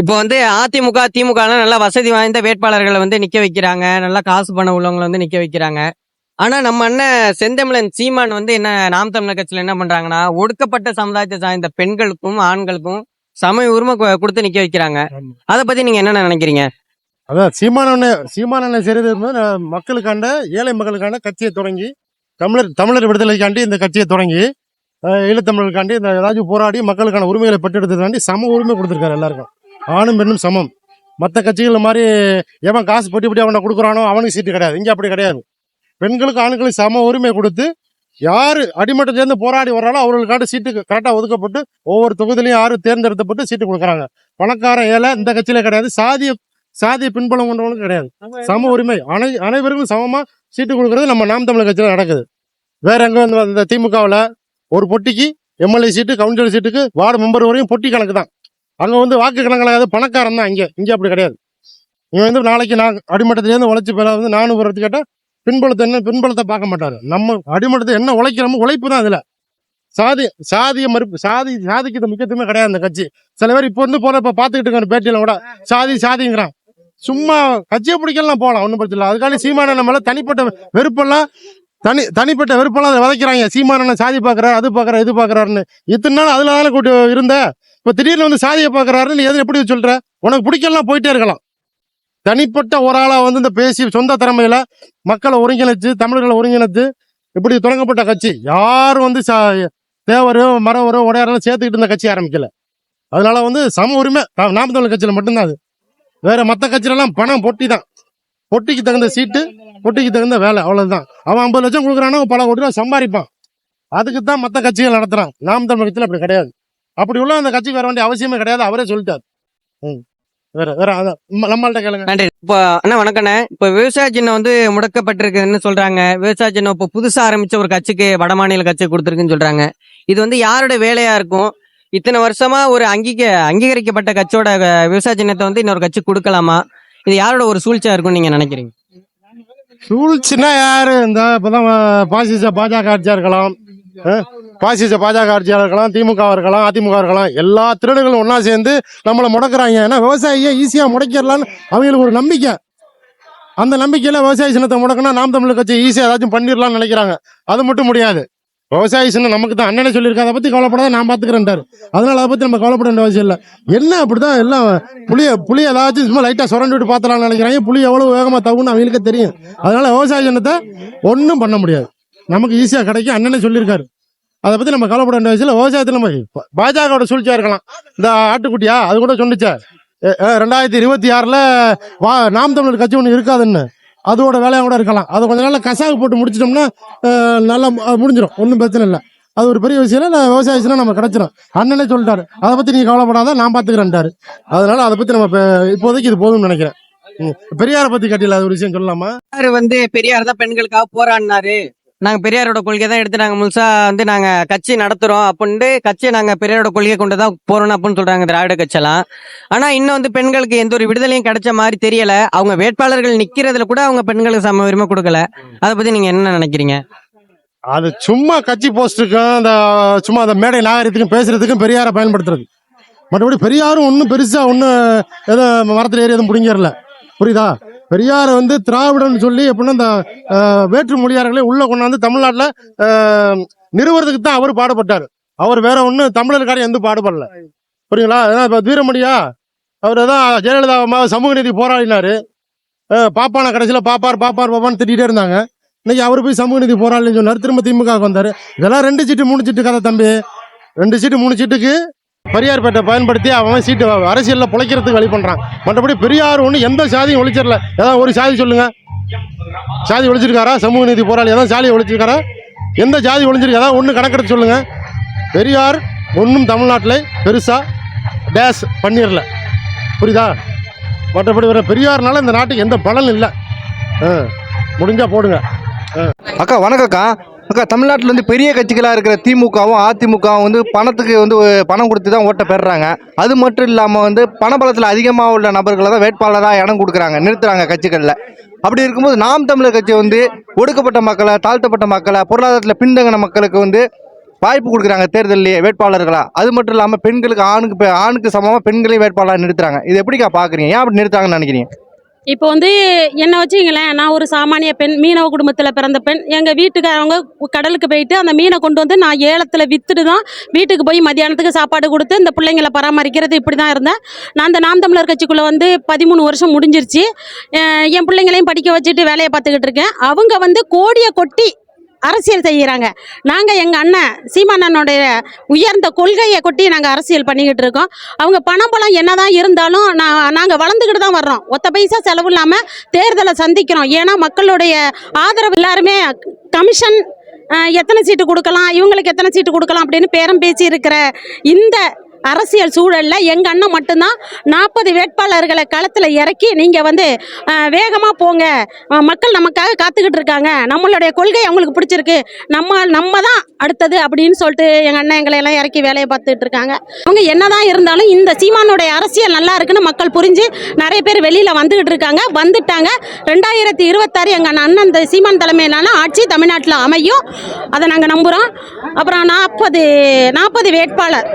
இப்போ வந்து அதிமுக திமுக நல்லா வசதி வாய்ந்த வேட்பாளர்களை வந்து நிக்க வைக்கிறாங்க. நல்லா காசு பணம் உள்ளவங்களை வந்து நிக்க வைக்கிறாங்க. ஆனா நம்ம அண்ணன் செந்தமிழன் சீமான் வந்து என்ன நாம் தமிழர் கட்சியில என்ன பண்றாங்கன்னா ஒடுக்கப்பட்ட சமுதாயத்தை சார்ந்த பெண்களுக்கும் ஆண்களுக்கும் சம உரிமை கொடுத்து நிக்க வைக்கிறாங்க. அதை பத்தி நீங்க என்ன நினைக்கிறீங்க? அதான் சீமானண்ண செய்கிறது வந்து மக்களுக்காண்ட ஏழை மக்களுக்காண்ட கட்சியை தொடங்கி தமிழர் தமிழர் விடுதலைக்காண்டி இந்த கட்சியை தொடங்கி ஈழத்தமிழருக்காண்டி இந்த ஏதாச்சும் போராடி மக்களுக்கான உரிமைகளை பெற்றெடுத்ததுக்காண்டி சம உரிமை கொடுத்துருக்காரு எல்லாருக்கும். ஆணும் பெண்ணும் சமம். மற்ற கட்சிகள் மாதிரி எவன் காசு பொட்டி பொட்டி அவனை கொடுக்குறானோ அவனுக்கு சீட்டு கிடையாது. இங்கே அப்படி கிடையாது. பெண்களுக்கும் ஆண்களுக்கும் சம உரிமை கொடுத்து யார் அடிமட்டம் சேர்ந்து போராடி வர்றாலோ அவர்களுக்காண்டி சீட்டு கரெக்டாக ஒதுக்கப்பட்டு ஒவ்வொரு தொகுதியிலையும் யாரு தேர்ந்தெடுக்கப்பட்டு சீட்டு கொடுக்குறாங்க. பணக்கார ஏழை இந்த கட்சியில கிடையாது. சாதிய சாதிய பின்புலம் கொண்டவங்களும் கிடையாது. சம உரிமை. அனை அனைவருக்கும் சமமா சீட்டு கொடுக்கறது நம்ம நாம் தமிழர் கட்சியில நடக்குது. வேற எங்க இந்த திமுகவில் ஒரு பொட்டிக்கு எம்எல்ஏ சீட்டு கவுன்சிலர் சீட்டுக்கு வார்டு மெம்பர் வரையும் பொட்டி கணக்கு தான். அங்க வந்து வாக்கு கணக்கில் பணக்காரன் தான் இங்க. இங்கே அப்படி கிடையாது. இவன் வந்து நாளைக்கு நான் அடிமட்டத்திலேருந்து உழைச்சி பெற வந்து நானும் போகிறது கேட்டால் பின்புலத்தை என்ன பின்புலத்தை பார்க்க மாட்டாரு. நம்ம அடிமட்டத்தை என்ன உழைக்கிறோமோ உழைப்பு தான் அதில். சாதி சாதிய மறுப்பு சாதி சாதிக்கு முக்கியத்துவமே கிடையாது அந்த கட்சி. சில பேர் இப்போ வந்து போகிற இப்போ பார்த்துக்கிட்டு இருக்க கூட. சாதி சாதிங்கிறான். சும்மா கட்சியை பிடிக்கலாம் போகலாம் ஒன்றும் பிரச்சனை இல்லை. அதுக்காக சீமான மேல தனிப்பட்ட வெறுப்பெல்லாம் தனி தனிப்பட்ட வெறுப்பெல்லாம் அதை விதைக்கிறாங்க. சீமான சாதி பார்க்குறாரு அது பார்க்குறாரு இது பார்க்கறாருன்னு இத்தனை நாள் அதில் தானே கூட்டி இருந்த? இப்போ திடீர்னு வந்து சாதியை பார்க்குறாருன்னு நீ எது எப்படி சொல்கிற உனக்கு பிடிக்கலாம் போயிட்டே இருக்கலாம். தனிப்பட்ட ஒரு ஆளாக வந்து இந்த பேசி சொந்த திறமையில் மக்களை ஒருங்கிணைச்சு தமிழர்களை ஒருங்கிணைச்சு இப்படி தொடங்கப்பட்ட கட்சி. யாரும் வந்து சா- தேவரோ மரவரோ உடையாரோ சேர்த்துக்கிட்டு இருந்த கட்சி ஆரம்பிக்கல. அதனால வந்து சம உரிமை நாம் தமிழ் கட்சியில் மட்டும்தான் அது. வேற மற்ற கட்சியிலலாம் பணம் பொட்டி தான் பொட்டிக்கு தகுந்த சீட்டு பொட்டிக்கு தகுந்த வேலை அவ்வளவுதான். அவன் ஐம்பது லட்சம் கொடுக்குறானா பல கோடி ரூபா சம்பாதிப்பான். அதுக்கு தான் மற்ற கட்சிகள் நடத்துறான். நாம் தமிழர் கட்சியில் அப்படி கிடையாது. அப்படி உள்ள அந்த கட்சிக்கு வர வேண்டிய அவசியமே கிடையாது. அவரே சொல்லிட்டார். ம். வேற வேற அதான் நம்மள்ட்ட கேளுங்க. நன்றி. இப்போ அண்ணா வணக்கண்ணே இப்போ விவசாய சின்னம் வந்து முடக்கப்பட்டிருக்குன்னு சொல்றாங்க. விவசாய சின்னம் இப்போ புதுசா ஆரம்பிச்ச ஒரு கட்சிக்கு வடமாநில கட்சி கொடுத்துருக்குன்னு சொல்றாங்க. இது வந்து யாரோட வேலையா இருக்கும்? இத்தனை வருஷமா ஒரு அங்கீக அங்கீகரிக்கப்பட்ட கட்சியோட விவசாய சின்னத்தை வந்து இன்னொரு கட்சி கொடுக்கலாமா? இது யாரோட ஒரு சூழ்ச்சியா இருக்கும்னு நீங்க நினைக்கிறீங்க? சூழ்ச்சின்னா யாரு? இந்த இப்பதான் பாசிச பாஜக ஆட்சியா இருக்கலாம். பாசிச பாஜக ஆட்சியா இருக்கலாம் திமுக இருக்கலாம் அதிமுக இருக்கலாம். எல்லா திருடுகளும் ஒன்னா சேர்ந்து நம்மளை முடக்கிறாங்க. ஏன்னா விவசாயியை ஈஸியா முடக்கிடலான்னு அவங்களுக்கு ஒரு நம்பிக்கை. அந்த நம்பிக்கையில விவசாய சின்னத்தை முடக்கினா நாம் தமிழுக்கு கட்சி ஈஸியா ஏதாச்சும் பண்ணிடலாம்னு நினைக்கிறாங்க. அது மட்டும் முடியாது. விவசாய சின்ன நமக்கு தான். அண்ணனை சொல்லியிருக்காரு. அதை பத்தி கவலைப்படாத நான் பாத்துக்கிறேன்ட்டாரு. அதனால அதை பத்தி நம்ம கவலைப்பட வேண்டிய அவசியம் இல்லை. என்ன அப்படிதான் எல்லாம் புளிய புளி ஏதாச்சும் சும்மா லைட்டா சுரண்டி விட்டு பார்த்தலாம்னு நினைக்கிறாங்க. புளி எவ்வளவு வேகமா தகுன்னு அவங்களுக்கு தெரியும். அதனால விவசாய சின்னத்தை ஒன்றும் பண்ண முடியாது. நமக்கு ஈஸியாக கிடைக்கும். அண்ணனை சொல்லியிருக்காரு. அதை பற்றி நம்ம கவலைப்பட வேண்டிய விஷயம் விவசாயத்தில் நம்ம பாஜகவோட சூழ்ச்சியாக இருக்கலாம். இந்த ஆட்டுக்குட்டியா அது கூட சொன்னிச்சா. ரெண்டாயிரத்தி இருபத்தி ஆறில் வா நாம் தமிழர் கட்சி ஒன்று இருக்காதுன்னு. அதோட வேலையாக கூட இருக்கலாம். அதை கொஞ்ச நாள் கசாகு போட்டு முடிச்சிட்டோம்னா நல்லா முடிஞ்சிடும் ஒன்றும் பிரச்சனை இல்லை. அது ஒரு பெரிய விஷயம் இல்லை விவசாயிச்சுனா நம்ம கிடைச்சிடும் அண்ணனே சொல்லிட்டாரு. அதை பற்றி நீங்கள் கவலைப்படாத நான் பார்த்துக்கிறேன்ட்டாரு அதனால அதை பற்றி நம்ம இப்போதைக்கு இது போதும்னு நினைக்கிறேன். பெரியாரை பற்றி கட்டில அது ஒரு விஷயம் சொல்லலாமா? வந்து பெரியார் தான் பெண்களுக்காக போராடினாரு. நாங்கள் பெரியாரோட கொள்கை தான் எடுத்து நாங்கள் முழுசாக வந்து நாங்கள் கட்சி நடத்துகிறோம் அப்படின்ட்டு கட்சியை நாங்கள் பெரியாரோட கொள்கை கொண்டு தான் போகிறோம் அப்படின்னு சொல்கிறாங்க திராவிட கட்சியெல்லாம் ஆனால் இன்னும் வந்து பெண்களுக்கு எந்த ஒரு விடுதலையும் கிடைச்ச மாதிரி தெரியலை. அவங்க வேட்பாளர்கள் நிற்கிறதுல கூட அவங்க பெண்களுக்கு சம உரிமை கொடுக்கல. அதை பற்றி நீங்கள் என்ன நினைக்கிறீங்க? அது சும்மா கட்சி போஸ்ட்டுக்கும் அந்த சும்மா அந்த மேடை நாகரிகத்துக்கும் பேசுறதுக்கும் பெரியாரை பயன்படுத்துறது. மற்றபடி பெரியாரும் ஒன்றும் பெருசாக ஒன்றும் எதுவும் மரத்தில் ஏறி எதுவும் பிடிங்கிறல புரியுதா? பெரியாரை வந்து திராவிடன்னு சொல்லி எப்படின்னா இந்த வேற்று மொழியாளர்களே உள்ள கொண்டாந்து தமிழ்நாட்டில் நிறுவனத்துக்கு தான் அவர் பாடுபட்டார். அவர் வேற ஒன்றும் தமிழருக்கார எந்த பாடுபடல. புரியுங்களா? ஏன்னா இப்போ வீரமணியா அவர் தான் ஜெயலலிதா அம்மா சமூக நீதி போராடினாரு. பாப்பான கடைசியில் பாப்பார் பாப்பார் பாப்பான்னு திட்டிகிட்டே இருந்தாங்க. இன்னைக்கு அவர் போய் சமூக நீதி போராடலன்னு சொன்னார். திரும்ப திமுக வந்தார். இதெல்லாம் ரெண்டு சீட்டு மூணு சீட்டு கதை தம்பி. ரெண்டு சீட்டு மூணு சீட்டுக்கு பெரியார்பேட்டை பயன்படுத்தி அவன் சீட்டு அரசியலில் பிழைக்கிறதுக்கு வழி பண்ணுறான் மற்றபடி பெரியார் ஒன்று எந்த சாதியும் ஒழிச்சிடல. ஏதாவது ஒரு சாதி சொல்லுங்க. சாதி ஒழிச்சிருக்காரா? சமூக நீதி போராளி ஏதாவது சாதியை ஒழிச்சிருக்காரா? எந்த ஜாதி ஒழிஞ்சிருக்கு? ஏதாவது ஒன்று கணக்கெடுத்து சொல்லுங்க. பெரியார் ஒன்றும் தமிழ்நாட்டில் பெருசாக டேஸ் பண்ணிடல. புரியுதா? மற்றபடி வர பெரியார்னால இந்த நாட்டுக்கு எந்த பலனும் இல்லை. ஆ, முடிஞ்சால் போடுங்க. அக்கா வணக்கம்க்கா. அக்கா தமிழ்நாட்டில் வந்து பெரிய கட்சிகளாக இருக்கிற திமுகவும் அதிமுகவும் வந்து பணத்துக்கு வந்து பணம் கொடுத்து தான் ஓட்டை பெறுறாங்க. அது மட்டும் இல்லாமல் வந்து பணபலத்தில் அதிகமாக உள்ள நபர்களை தான் வேட்பாளராக இடம் கொடுக்குறாங்க நிறுத்துறாங்க கட்சிகளில். அப்படி இருக்கும்போது நாம் தமிழர் கட்சி வந்து ஒடுக்கப்பட்ட மக்களை தாழ்த்தப்பட்ட மக்களை பொருளாதாரத்தில் பின்தங்கின மக்களுக்கு வந்து வாய்ப்பு கொடுக்குறாங்க தேர்தலிலேயே வேட்பாளர்களாக அது மட்டும் இல்லாமல் பெண்களுக்கு ஆணுக்கு ஆணுக்கு சமமாக பெண்களையும் வேட்பாளராக நிறுத்துறாங்க. இது எப்படிக்கா பார்க்குறீங்க ஏன் அப்படி நிறுத்துறாங்கன்னு நினைக்கிறீங்க? இப்போ வந்து என்ன வச்சுங்களேன் நான் ஒரு சாமானிய பெண் மீனவ குடும்பத்தில் பிறந்த பெண். எங்கள் வீட்டுக்காரவங்க கடலுக்கு போயிட்டு அந்த மீனை கொண்டு வந்து நான் ஏலத்தில் விற்றுட்டு தான் வீட்டுக்கு போய் மத்தியானத்துக்கு சாப்பாடு கொடுத்து இந்த பிள்ளைங்களை பராமரிக்கிறது இப்படி தான் இருந்தேன். நான் அந்த நாம் தமிழர் கட்சிக்குள்ளே வந்து பதிமூணு வருஷம் முடிஞ்சிருச்சு. என் பிள்ளைங்களையும் படிக்க வச்சுட்டு வேலையை பார்த்துக்கிட்டு இருக்கேன். அவங்க வந்து கோடியை கொட்டி அரசியல் செய்கிறாங்க நாங்கள் எங்கள் அண்ணன் சீமானனுடைய உயர்ந்த கொள்கையை கொட்டி நாங்கள் அரசியல் பண்ணிக்கிட்டு இருக்கோம். அவங்க பணம் பலம் என்னதான் இருந்தாலும் நான் நாங்கள் வளர்ந்துக்கிட்டு தான் வர்றோம். ஒத்த பைசா செலவு இல்லாமல் தேர்தலை சந்திக்கிறோம். ஏன்னா மக்களுடைய ஆதரவு எல்லாருமே கமிஷன் எத்தனை சீட்டு கொடுக்கலாம் இவங்களுக்கு எத்தனை சீட்டு கொடுக்கலாம் அப்படின்னு பேரம் பேசி இருக்கிற இந்த அரசியல் சூழலில் எங்கள் அண்ணன் மட்டும்தான் நாற்பது வேட்பாளர்களை களத்தில் இறக்கி நீங்கள் வந்து வேகமாக போங்க. மக்கள் நமக்காக காத்துக்கிட்டு இருக்காங்க. நம்மளுடைய கொள்கை அவங்களுக்கு பிடிச்சிருக்கு. நம்ம நம்ம தான் அடுத்தது அப்படின்னு சொல்லிட்டு எங்கள் அண்ணன் எங்களை எல்லாம் இறக்கி வேலையை பார்த்துட்டு இருக்காங்க. அவங்க என்னதான் இருந்தாலும் இந்த சீமானுடைய அரசியல் நல்லா இருக்குன்னு மக்கள் புரிஞ்சு நிறைய பேர் வெளியில் வந்துகிட்டு இருக்காங்க. வந்துட்டாங்க. ரெண்டாயிரத்தி இருபத்தாறு எங்கள் அண்ணன் இந்த சீமான் தலைமையிலான ஆட்சி தமிழ்நாட்டில் அமையும். அதை நாங்கள் நம்புகிறோம் அப்புறம் நாற்பது நாற்பது வேட்பாளர்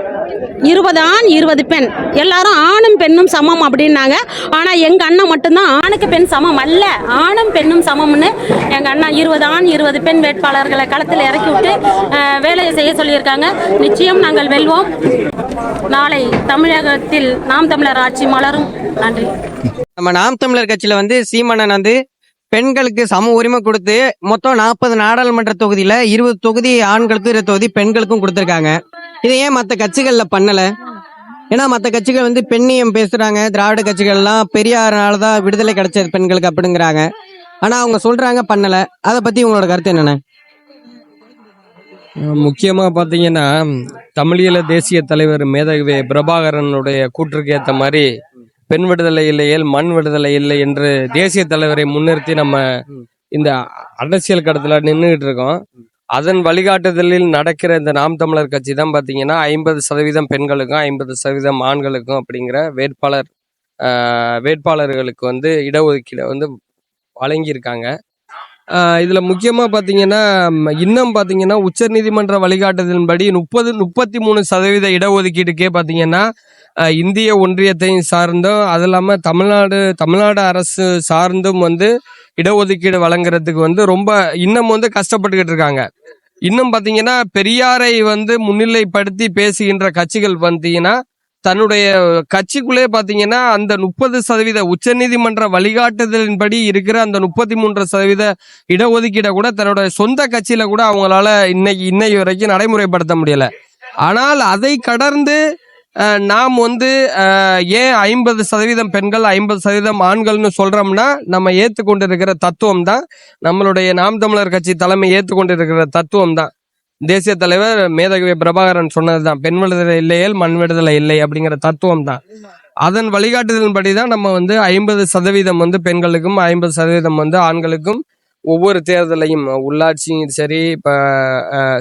இருபது ஆண் இருபது பெண். எல்லாரும் ஆணும் பெண்ணும் சமம் அப்படின்னாங்க. ஆனால் எங்கள் அண்ணன் மட்டும்தான் ஆணுக்கு பெண் சமம் அல்ல. ஆணும் பெண்ணும் சமம்னு எங்கள் அண்ணன் இருபது ஆண் இருபது பெண் வேட்பாளர்களை களத்தில் இறக்கி விட்டு வேலையை செய்ய சொல்லியிருக்காங்க. நிச்சயம் நாங்கள் வெல்வோம். நாளை தமிழகத்தில் நாம் தமிழர் ஆட்சி மலரும். நன்றி. நம்ம நாம் தமிழர் கட்சியில் வந்து சீமனன் வந்து பெண்களுக்கு சம உரிமை கொடுத்து மொத்தம் நாற்பது நாடாளுமன்ற தொகுதியில இருபது தொகுதி ஆண்களுக்கும் இருபது தொகுதி பெண்களுக்கும் கொடுத்துருக்காங்க. இது ஏன் மற்ற கட்சிகள்ல பண்ணல? ஏன்னா மற்ற கட்சிகள் வந்து பெண்ணியம் பேசுறாங்க. திராவிட கட்சிகள்லாம் பெரியாரனால தான் விடுதலை கிடைச்சது பெண்களுக்கு அப்படிங்கிறாங்க. ஆனா அவங்க சொல்றாங்க பண்ணல. அதை பத்தி உங்களோட கருத்து என்னென்ன? முக்கியமாக பார்த்தீங்கன்னா தமிழீழ தேசிய தலைவர் மேதகவி பிரபாகரனுடைய கூற்றுக்கு ஏற்ற மாதிரி பெண் விடுதலை இல்லையேல் மண் விடுதலை இல்லை என்று தேசிய தலைவரை முன்னிறுத்தி நம்ம இந்த அரசியல் கடத்துல நின்றுகிட்டு இருக்கோம். அதன் வழிகாட்டுதலில் நடக்கிற இந்த நாம் தமிழர் கட்சி தான் பார்த்தீங்கன்னா ஐம்பது சதவீதம் பெண்களுக்கும் ஐம்பது சதவீதம் ஆண்களுக்கும் அப்படிங்கிற வேட்பாளர் ஆஹ், வேட்பாளர்களுக்கு வந்து இடஒதுக்கீடை வந்து வழங்கியிருக்காங்க. இதில் முக்கியமாக பார்த்தீங்கன்னா இன்னும் பார்த்தீங்கன்னா உச்சநீதிமன்ற வழிகாட்டுதலின்படி முப்பது முப்பத்தி மூணு சதவீத இடஒதுக்கீடுக்கே பார்த்தீங்கன்னா இந்திய ஒன்றியத்தையும் சார்ந்தும் அது இல்லாமல் தமிழ்நாடு தமிழ்நாடு அரசு சார்ந்தும் வந்து இடஒதுக்கீடு வழங்குறதுக்கு வந்து ரொம்ப இன்னும் வந்து கஷ்டப்பட்டுக்கிட்டு இருக்காங்க. இன்னும் பார்த்தீங்கன்னா பெரியாரை வந்து முன்னிலைப்படுத்தி பேசுகின்ற கட்சிகள் பார்த்தீங்கன்னா தன்னுடைய கட்சிக்குள்ளே பார்த்தீங்கன்னா அந்த முப்பது சதவீத உச்சநீதிமன்ற வழிகாட்டுதலின்படி இருக்கிற அந்த முப்பத்தி மூன்று சதவீத இடஒதுக்கீடை கூட தன்னுடைய சொந்த கட்சியில கூட அவங்களால இன்னைக்கு இன்னை வரைக்கும் நடைமுறைப்படுத்த முடியல. ஆனால் அதை கடந்து நாம் வந்து ஏன் ஐம்பது சதவீதம் பெண்கள் ஐம்பது சதவீதம் ஆண்கள்னு சொல்றோம்னா நம்ம ஏற்றுக்கொண்டிருக்கிற தத்துவம் தான் நம்மளுடைய நாம் தமிழர் கட்சி தலைமை ஏற்றுக்கொண்டிருக்கிற தத்துவம் தான் தேசிய தலைவர் மேதகவி பிரபாகரன் சொன்னதுதான் பெண் விடுதலை இல்லையேல் மண் விடுதலை இல்லை அப்படிங்கிற தத்துவம் தான் அதன் வழிகாட்டுதலின்படி தான் நம்ம வந்து ஐம்பது சதவீதம் வந்து பெண்களுக்கும் ஐம்பது சதவீதம் வந்து ஆண்களுக்கும் ஒவ்வொரு தேர்தலையும் உள்ளாட்சியும் சரி இப்போ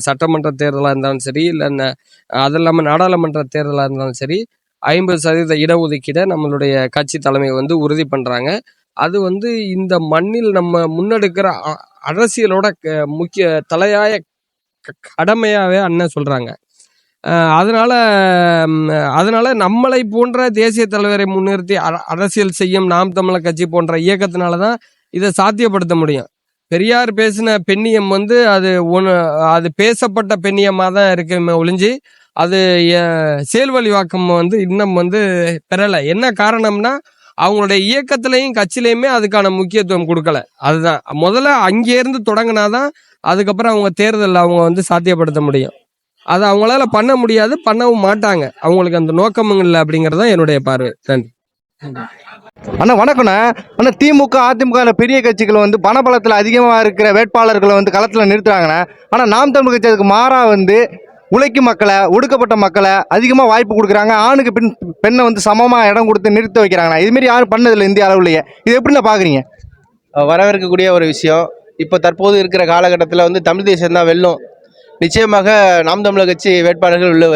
சட்டமன்ற தேர்தலாக இருந்தாலும் சரி இல்லை அது இல்லாமல் நாடாளுமன்ற தேர்தலாக இருந்தாலும் சரி ஐம்பது சதவீத இடஒதுக்கீடை நம்மளுடைய கட்சி தலைமை வந்து உறுதி பண்ணுறாங்க அது வந்து இந்த மண்ணில் நம்ம முன்னெடுக்கிற அ- அரசியலோட க- முக்கிய தலையாய கடமையாகவே அண்ணன் சொல்கிறாங்க அதனால் அதனால அதனால நம்மளை போன்ற தேசிய தலைவரை முன்னிறுத்தி அரசியல் செய்யும் நாம் தமிழர் கட்சி போன்ற இயக்கத்தினால தான் இதை சாத்தியப்படுத்த முடியும். பெரியார் பேசின பெண்ணியம் வந்து அது ஒன்று அது பேசப்பட்ட பெண்ணியமாக தான் இருக்குமே ஒளிஞ்சு அது அஹ், செயல்வழி வாக்கம் வந்து இன்னும் வந்து பெறலை. என்ன காரணம்னா அவங்களுடைய இயக்கத்திலையும் கட்சியிலையுமே அதுக்கான முக்கியத்துவம் கொடுக்கல. அதுதான். முதல்ல அங்கேருந்து தொடங்கினாதான் அதுக்கப்புறம் அவங்க தேர்தலில் அவங்க வந்து சாத்தியப்படுத்த முடியும். அதை அவங்களால பண்ண முடியாது பண்ணவும் மாட்டாங்க. அவங்களுக்கு அந்த நோக்கமும் இல்லை அப்படிங்கிறது தான் என்னுடைய பார்வை. நன்றி. அண்ணா வணக்கண்ணா அண்ணா திமுக அதிமுக பெரிய கட்சிகள் வந்து பணபலத்தில் அதிகமாக இருக்கிற வேட்பாளர்களை வந்து களத்தில் நிறுத்துறாங்கண்ணா. ஆனால் நாம் தமிழ் கட்சி அதுக்கு மாறாக வந்து உழைக்கும் மக்களை ஒடுக்கப்பட்ட மக்களை அதிகமாக வாய்ப்பு கொடுக்குறாங்க. ஆணுக்கு பெண் பெண்ணை வந்து சமமாக இடம் கொடுத்து நிறுத்த வைக்கிறாங்கண்ணா. இதுமாரி யாரும் பண்ணதில்லை இந்திய அளவுலையே. இது எப்படிண்ணா பார்க்குறீங்க வரவேற்கக்கூடிய ஒரு விஷயம். இப்போ தற்போது இருக்கிற காலகட்டத்தில் வந்து தமிழ் தேசம் தான் வெல்லும். நிச்சயமாக நாம் தமிழர் கட்சி வேட்பாளர்கள் உள்ள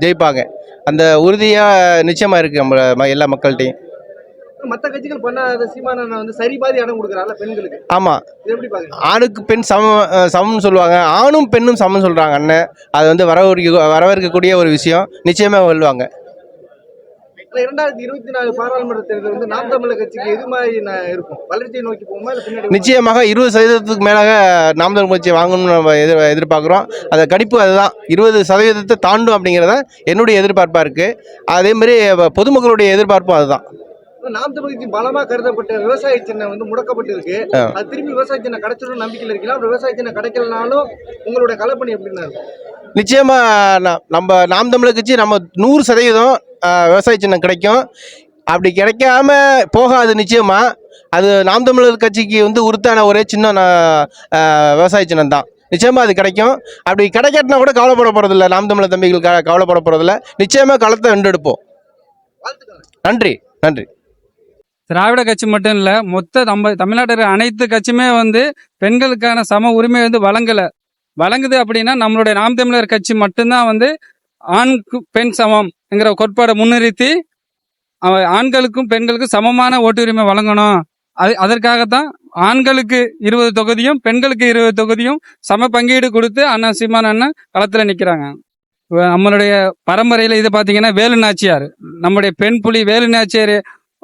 ஜெயிப்பாங்க. அந்த உறுதியாக நிச்சயமாக இருக்குது நம்ம ம- எல்லா மக்கள்கிட்டையும். மத்த கட்சிகள் பண்ணாத சீமானண்ணா வந்து சரி பாதி இடம் கொடுக்குறாருல பெண்களுக்கு. ஆமாம் ஆணுக்கு பெண் சம சமம்னு சொல்லுவாங்க. ஆணும் பெண்ணும் சமம் சொல்கிறாங்க அண்ணன். அது வந்து வரவேற்க வரவேற்கக்கூடிய ஒரு விஷயம். நிச்சயமாக பின்னாடி நிச்சயமாக இருபது சதவீதத்துக்கு மேலாக நாம் தமிழ் கட்சி வாங்கணும்னு நம்ம எதிர் எதிர்பார்க்குறோம். அந்த கணிப்பு அதுதான். இருபது சதவீதத்தை தாண்டும் அப்படிங்கிறத என்னுடைய எதிர்பார்ப்பாக இருக்குது அதே மாதிரி வ- பொதுமக்களுடைய எதிர்பார்ப்பும் அதுதான். நாம் தமிழர் கட்சி பலமா கருதப்பட்ட விவசாய சின்னம் வந்து முடக்கப்பட்டு இருக்கு ஆ. அது திரும்பி விவசாய சின்னம் கிடைச்சிடும் நம்பிக்கையில் இருக்கலாம் விவசாய சின்னம் கிடைக்கலனாலும் உங்களோட கலப்பணி எப்படின்னா இருக்கும் நிச்சயமாக ந- நம்ம நாம் தமிழர் கட்சி நம்ம நூறு சதவீதம் விவசாய சின்னம் கிடைக்கும். அப்படி கிடைக்காம போகாது நிச்சயமாக அது நாம் தமிழர் கட்சிக்கு வந்து உருத்தான ஒரே ஆஹ், விவசாய சின்னம் தான். நிச்சயமாக அது கிடைக்கும். அப்படி கிடைக்காட்டினா கூட கவலைப்பட போகிறதில்ல நாம் தமிழர் தம்பிகள் கவலைப்பட போகிறதில்ல நிச்சயமாக களத்தை வென்றெடுப்போம். நன்றி நன்றி. திராவிட கட்சி மட்டும் இல்ல மொத்த நம்ம தமிழ்நாட்டில் அனைத்து கட்சியுமே வந்து பெண்களுக்கான சம உரிமை வந்து வழங்கல. வழங்குது அப்படின்னா நம்மளுடைய நாம் தமிழர் கட்சி மட்டும்தான் வந்து ஆண்க்கு பெண் சமம்ங்கிற கோட்பாடை முன்னிறுத்தி அவ- ஆண்களுக்கும் பெண்களுக்கும் சமமான ஓட்டுரிமை வழங்கணும். அது அதற்காகத்தான் ஆண்களுக்கு இருபது தொகுதியும் பெண்களுக்கு இருபது தொகுதியும் சம பங்கீடு கொடுத்து அண்ணா சீமான் அண்ணன் களத்தில் நிற்கிறாங்க நம்மளுடைய பரம்பரையில் இது பார்த்தீங்கன்னா வேலு நாச்சியார். நம்முடைய பெண் புலி வேலு நாச்சியார்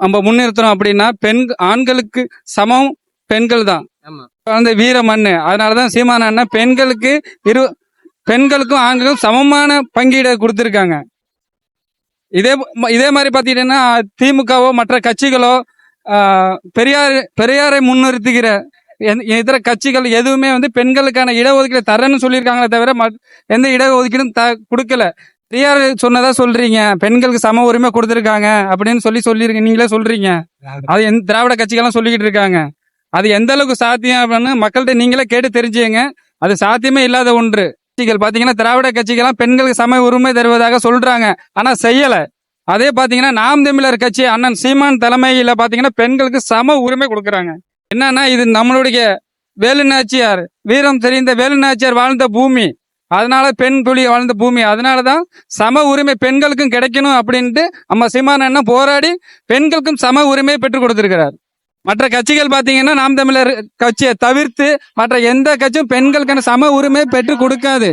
நம்ம முன்னிறுத்தணும் அப்படின்னா பெண் ஆண்களுக்கு சமம் பெண்கள் தான். அந்த வீர மண்ணு. அதனாலதான் சீமான அண்ணன் பெண்களுக்கு இரு பெண்களுக்கும் ஆண்களுக்கும் சமமான பங்கீடை கொடுத்துருக்காங்க. இதே இதே மாதிரி பாத்தீங்கன்னா திமுகவோ மற்ற கட்சிகளோ பெரியார் பெரியாரை முன்னிறுத்துகிற இதர கட்சிகள் எதுவுமே வந்து பெண்களுக்கான இடஒதுக்கீடு தரேன்னு சொல்லியிருக்காங்களே தவிர எந்த இடஒதுக்கீடும் த கொடுக்கல. பெரியார் சொன்னதா சொல்றீங்க. பெண்களுக்கு சம உரிமை கொடுத்துருக்காங்க அப்படின்னு சொல்லி சொல்லிருக்கீங்க நீங்களே சொல்றீங்க. அது எந்த திராவிட கட்சிகள்லாம் சொல்லிக்கிட்டு இருக்காங்க. அது எந்த அளவுக்கு சாத்தியம் அப்படின்னு மக்கள்கிட்ட நீங்களே கேட்டு தெரிஞ்சுங்க அது சாத்தியமே இல்லாத ஒன்று. கட்சிகள் பாத்தீங்கன்னா திராவிட கட்சிகள்லாம் பெண்களுக்கு சம உரிமை தருவதாக சொல்றாங்க. ஆனா செய்யல. அதே பாத்தீங்கன்னா நாம் தமிழர் கட்சி அண்ணன் சீமான் தலைமையில பாத்தீங்கன்னா பெண்களுக்கு சம உரிமை கொடுக்குறாங்க. என்னன்னா இது நம்மளுடைய வேலுநாச்சியார் வீரம் தெரிந்த வேலுநாச்சியார் வாழ்ந்த பூமி. அதனால பெண் புலி வாழ்ந்த பூமி. அதனால தான் சம உரிமை பெண்களுக்கும் கிடைக்கணும் அப்படின்ட்டு நம்ம சீமான அண்ணன் போராடி பெண்களுக்கும் சம உரிமை பெற்றுக் கொடுத்திருக்கிறார். மற்ற கட்சிகள் பார்த்தீங்கன்னா நாம் தமிழர் கட்சியை தவிர்த்து மற்ற எந்த கட்சியும் பெண்களுக்கான சம உரிமை பெற்று கொடுக்காது.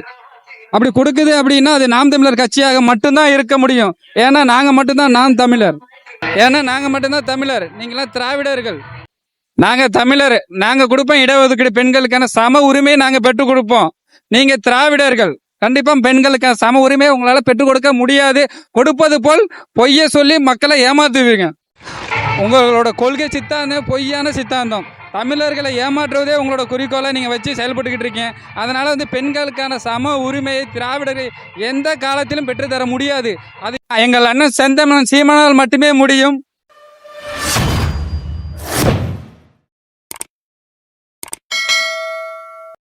அப்படி கொடுக்குது அப்படின்னா அது நாம் தமிழர் கட்சியாக மட்டும்தான் இருக்க முடியும். ஏன்னா நாங்கள் மட்டும்தான் நாம் தமிழர். ஏன்னா நாங்கள் மட்டும்தான் தமிழர். நீங்களாம் திராவிடர்கள். நாங்கள் தமிழர். நாங்கள் கொடுப்போம் இடஒதுக்கீடு பெண்களுக்கான சம உரிமையை நாங்கள் பெற்றுக் கொடுப்போம். நீங்க திராவிடர்கள். கண்டிப்பா பெண்களுக்கான சம உரிமை உங்களால பெற்றுக் கொடுக்க முடியாது. கொடுப்பது போல் பொய்யை சொல்லி மக்களை ஏமாத்துவீங்க. உங்களோட கொள்கை சித்தாந்தம் பொய்யான சித்தாந்தம். தமிழர்களை ஏமாற்றுவதே உங்களோட குறிக்கோளை நீங்கள் வச்சு செயல்பட்டுக்கிட்டு இருக்கீங்க. அதனால் வந்து பெண்களுக்கான சம உரிமையை திராவிடர்கள் எந்த காலத்திலும் பெற்றுத்தர முடியாது. அது எங்கள் அண்ணன் செந்தமன் சீமானால் மட்டுமே முடியும்.